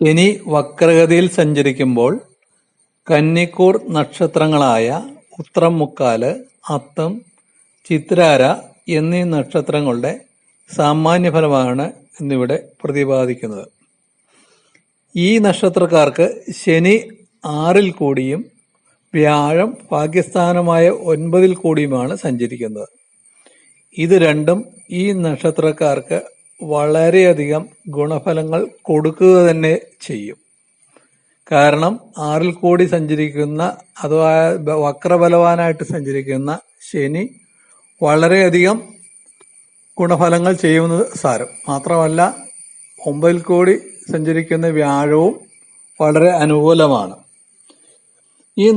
ശനി വക്രഗതിയിൽ സഞ്ചരിക്കുമ്പോൾ കന്നിക്കൂർ നക്ഷത്രങ്ങളായ ഉത്രം മുക്കാൽ അത്തം ചിത്രാര എന്നീ നക്ഷത്രങ്ങളുടെ സാമാന്യഫലമാണ് എന്നിവിടെ പ്രതിപാദിക്കുന്നത്. ഈ നക്ഷത്രക്കാർക്ക് ശനി ആറിൽ കൂടിയും വ്യാഴം പാകിസ്ഥാനമായ ഒൻപതിൽ കൂടിയുമാണ് സഞ്ചരിക്കുന്നത്. ഇത് രണ്ടും ഈ നക്ഷത്രക്കാർക്ക് വളരെയധികം ഗുണഫലങ്ങൾ കൊടുക്കുക തന്നെ ചെയ്യും. കാരണം ആറിൽ കൂടി സഞ്ചരിക്കുന്ന അഥവാ വക്രബലവാനായിട്ട് സഞ്ചരിക്കുന്ന ശനി വളരെയധികം ഗുണഫലങ്ങൾ ചെയ്യുന്നത് സാരം. മാത്രമല്ല ഒമ്പതിൽ കൂടി സഞ്ചരിക്കുന്ന വ്യാഴവും വളരെ അനുകൂലമാണ്. ഈ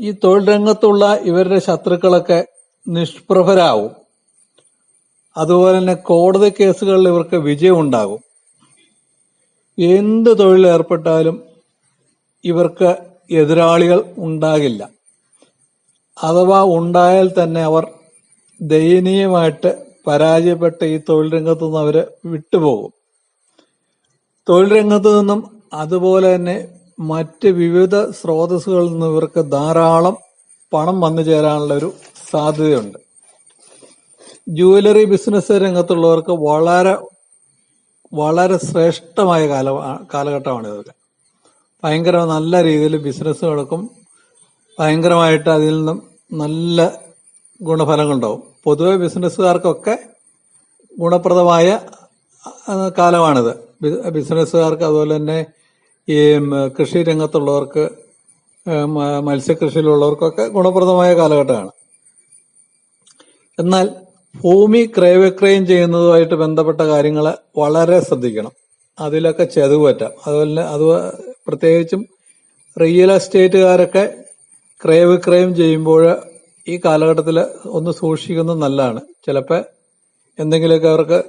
ഈ തൊഴിൽ രംഗത്തുള്ള ഇവരുടെ ശത്രുക്കളൊക്കെ നിഷ്പ്രഭരാവും. അതുപോലെ തന്നെ കോടതി കേസുകളിൽ ഇവർക്ക് വിജയം ഉണ്ടാകും എന്ത് തൊഴിലേർപ്പെട്ടാലും ഇവർക്ക് എതിരാളികൾ ഉണ്ടാകില്ല. അഥവാ ഉണ്ടായാൽ തന്നെ അവർ ദയനീയമായിട്ട് പരാജയപ്പെട്ട ഈ തൊഴിൽ രംഗത്തു നിന്ന് അവർ വിട്ടുപോകും. തൊഴിൽ രംഗത്തു നിന്നും അതുപോലെ തന്നെ മറ്റ് വിവിധ സ്രോതസ്സുകളിൽ നിന്ന് ഇവർക്ക് ധാരാളം പണം വന്നു ചേരാനുള്ള ഒരു സാധ്യതയുണ്ട്. ജുവലറി ബിസിനസ് രംഗത്തുള്ളവർക്ക് വളരെ വളരെ ശ്രേഷ്ഠമായ കാല കാലഘട്ടമാണ് ഇതൊക്കെ. ഭയങ്കര നല്ല രീതിയിൽ ബിസിനസ് നടക്കും ഭയങ്കരമായിട്ട് അതിൽ നിന്നും നല്ല ഗുണഫലങ്ങളുണ്ടാവും. പൊതുവെ ബിസിനസ്സുകാർക്കൊക്കെ ഗുണപ്രദമായ കാലമാണിത്. ബിസിനസ്സുകാർക്ക് അതുപോലെ തന്നെ ഈ കൃഷി രംഗത്തുള്ളവർക്ക് മത്സ്യകൃഷിയിലുള്ളവർക്കൊക്കെ ഗുണപ്രദമായ കാലഘട്ടമാണ്. എന്നാൽ ഭൂമി ക്രയവിക്രയം ചെയ്യുന്നതുമായിട്ട് ബന്ധപ്പെട്ട കാര്യങ്ങൾ വളരെ ശ്രദ്ധിക്കണം. അതിലൊക്കെ ചെതവ് പറ്റാം അതുപോലെ അത് പ്രത്യേകിച്ചും റിയൽ എസ്റ്റേറ്റുകാരൊക്കെ ക്രയവിക്രയം ചെയ്യുമ്പോൾ ഈ കാലഘട്ടത്തിൽ ഒന്ന് സൂക്ഷിക്കുന്നത് നല്ലതാണ്. ചിലപ്പോൾ എന്തെങ്കിലുമൊക്കെ അവർക്ക്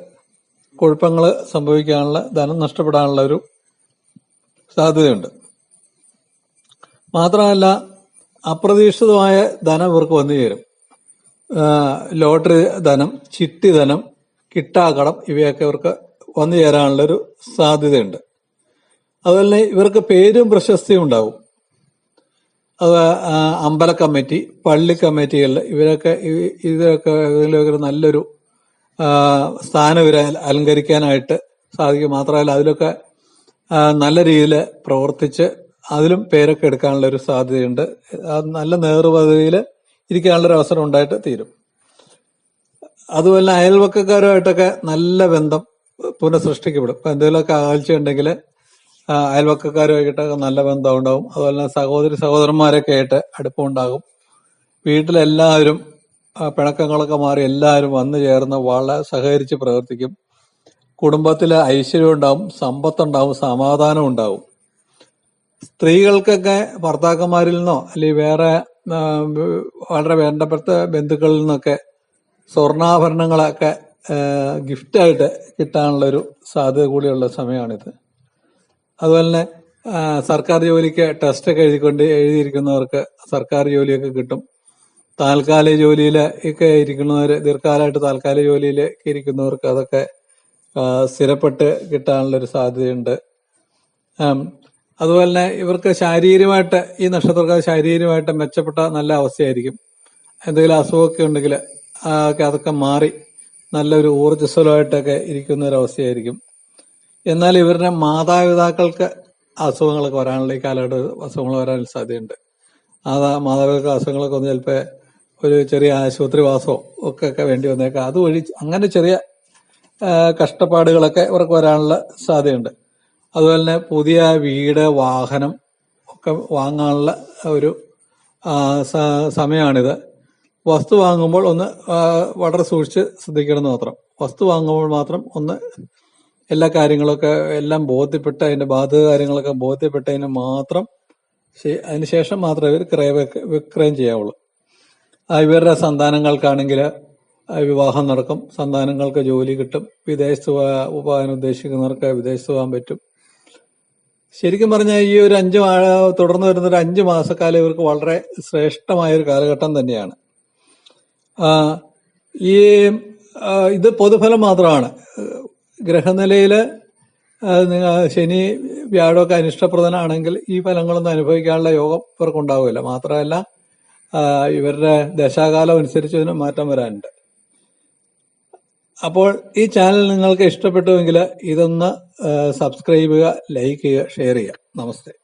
കുഴപ്പങ്ങൾ സംഭവിക്കാനുള്ള ധനം നഷ്ടപ്പെടാനുള്ള ഒരു സാധ്യതയുണ്ട്. മാത്രമല്ല അപ്രതീക്ഷിതമായ ധനം ഇവർക്ക് വന്നു ചേരും. ലോട്ടറി ധനം ചിട്ടി ധനം കിട്ടാക്കടം ഇവയൊക്കെ ഇവർക്ക് വന്നു ചേരാനുള്ള ഒരു സാധ്യതയുണ്ട്. അതുപോലെ ഇവർക്ക് പേരും പ്രശസ്തിയും ഉണ്ടാവും. അത് അമ്പല കമ്മിറ്റി പള്ളി കമ്മിറ്റികളിൽ ഇവരൊക്കെ ഇതൊക്കെ ഇതിലൊക്കെ നല്ലൊരു സ്ഥാനം ഇവരെ അലങ്കരിക്കാനായിട്ട് സാധിക്കും. മാത്രമല്ല അതിലൊക്കെ നല്ല രീതിയിൽ പ്രവർത്തിച്ച് അതിലും പേരൊക്കെ എടുക്കാനുള്ള ഒരു സാധ്യതയുണ്ട് നല്ല നേതൃപദവിയിൽ ഇരിക്കാനുള്ള ഒരു അവസരം ഉണ്ടായിട്ട് തീരും. അതുപോലെ അയൽവക്കക്കാരുമായിട്ടൊക്കെ നല്ല ബന്ധം പുനഃസൃഷ്ടിക്കപ്പെടും. ഇപ്പൊ എന്തെങ്കിലുമൊക്കെ ആഴ്ച ഉണ്ടെങ്കിൽ അയൽവക്കക്കാരുമായിട്ടൊക്കെ നല്ല ബന്ധം ഉണ്ടാവും. അതുപോലെ തന്നെ സഹോദരി സഹോദരന്മാരൊക്കെ ആയിട്ട് അടുപ്പമുണ്ടാകും വീട്ടിലെല്ലാവരും പിണക്കങ്ങളൊക്കെ മാറി എല്ലാവരും വന്നു ചേർന്ന് വളരെ സഹകരിച്ച് പ്രവർത്തിക്കും. കുടുംബത്തിൽ ഐശ്വര്യം ഉണ്ടാവും സമ്പത്തുണ്ടാവും സമാധാനം ഉണ്ടാവും. സ്ത്രീകൾക്കൊക്കെ ഭർത്താക്കന്മാരിൽ നിന്നോ അല്ലെങ്കിൽ വേറെ വളരെ വേണ്ടപ്പെട്ട ബന്ധുക്കളിൽ നിന്നൊക്കെ സ്വർണാഭരണങ്ങളൊക്കെ ഗിഫ്റ്റായിട്ട് കിട്ടാനുള്ള ഒരു സാധ്യത കൂടിയുള്ള സമയമാണിത്. അതുപോലെ തന്നെ സർക്കാർ ജോലിക്ക് ടെസ്റ്റ് ഒക്കെ എഴുതിക്കൊണ്ട് എഴുതിയിരിക്കുന്നവർക്ക് സർക്കാർ ജോലിയൊക്കെ കിട്ടും. താൽക്കാലിക ജോലിയിൽ ഒക്കെ ഇരിക്കുന്നവർ ദീർഘകാലമായിട്ട് താൽക്കാലിക ജോലിയിൽ ഇരിക്കുന്നവർക്ക് അതൊക്കെ സ്ഥിരപ്പെട്ട് കിട്ടാനുള്ളൊരു സാധ്യതയുണ്ട്. അതുപോലെ തന്നെ ഇവർക്ക് ശാരീരികമായിട്ട് ഈ നക്ഷത്രക്കാർ ശാരീരികമായിട്ട് മെച്ചപ്പെട്ട നല്ല അവസ്ഥയായിരിക്കും. എന്തെങ്കിലും അസുഖമൊക്കെ ഉണ്ടെങ്കിൽ അതൊക്കെ മാറി നല്ലൊരു ഊർജസ്വലമായിട്ടൊക്കെ ഇരിക്കുന്ന ഒരു അവസ്ഥയായിരിക്കും എന്നാൽ ഇവരുടെ മാതാപിതാക്കൾക്ക് അസുഖങ്ങളൊക്കെ വരാനുള്ള ഈ കാലഘട്ടത്തിൽ അസുഖങ്ങൾ വരാൻ സാധ്യതയുണ്ട്. അത് മാതാപിതാക്കൾ അസുഖങ്ങളൊക്കെ ഒന്ന് ചിലപ്പോൾ ഒരു ചെറിയ ആശുപത്രി വാസമോ ഒക്കെ വേണ്ടി വന്നേക്കാം. അതുവഴി അങ്ങനെ ചെറിയ കഷ്ടപ്പാടുകളൊക്കെ ഇവർക്ക് വരാനുള്ള സാധ്യതയുണ്ട്. അതുപോലെ തന്നെ പുതിയ വീട് വാഹനം ഒക്കെ വാങ്ങാനുള്ള ഒരു സമയമാണിത്. വസ്തു വാങ്ങുമ്പോൾ ഒന്ന് വളരെ സൂക്ഷിച്ച് ശ്രദ്ധിക്കണം എന്ന് മാത്രം. വസ്തു വാങ്ങുമ്പോൾ മാത്രം ഒന്ന് എല്ലാ കാര്യങ്ങളൊക്കെ എല്ലാം ബോധ്യപ്പെട്ട് അതിന്റെ ബാധ്യത കാര്യങ്ങളൊക്കെ ബോധ്യപ്പെട്ടതിന് മാത്രം അതിനുശേഷം മാത്രമേ ഇവർ ക്രയ വിക്രയം ചെയ്യാവുള്ളൂ. ഇവരുടെ സന്താനങ്ങൾക്കാണെങ്കിൽ വിവാഹം നടക്കും. സന്താനങ്ങൾക്ക് ജോലി കിട്ടും. വിദേശത്ത് പോകാൻ ഉദ്ദേശിക്കുന്നവർക്ക് വിദേശത്ത് പോകാൻ പറ്റും. ശരിക്കും പറഞ്ഞാൽ ഈ ഒരു അഞ്ച് തുടർന്ന് വരുന്ന ഒരു അഞ്ച് മാസക്കാലം ഇവർക്ക് വളരെ ശ്രേഷ്ഠമായ ഒരു കാലഘട്ടം തന്നെയാണ്. ഈ ഇത് പൊതുഫലം മാത്രമാണ്. ഗ്രഹനിലയിൽ ശനി വ്യാഴമൊക്കെ അനിഷ്ടപ്രദനാണെങ്കിൽ ഈ ഫലങ്ങളൊന്നും അനുഭവിക്കാനുള്ള യോഗം ഇവർക്കുണ്ടാവില്ല. മാത്രമല്ല ഇവരുടെ ദശാകാലം അനുസരിച്ച് ഇതിന് മാറ്റം വരാനുണ്ട്. അപ്പോൾ ഈ ചാനൽ നിങ്ങൾക്ക് ഇഷ്ടപ്പെട്ടുവെങ്കിൽ ഇതൊന്ന് സബ്സ്ക്രൈബ് ചെയ്യുക ലൈക്ക് ചെയ്യുക ഷെയർ ചെയ്യുക. നമസ്തേ.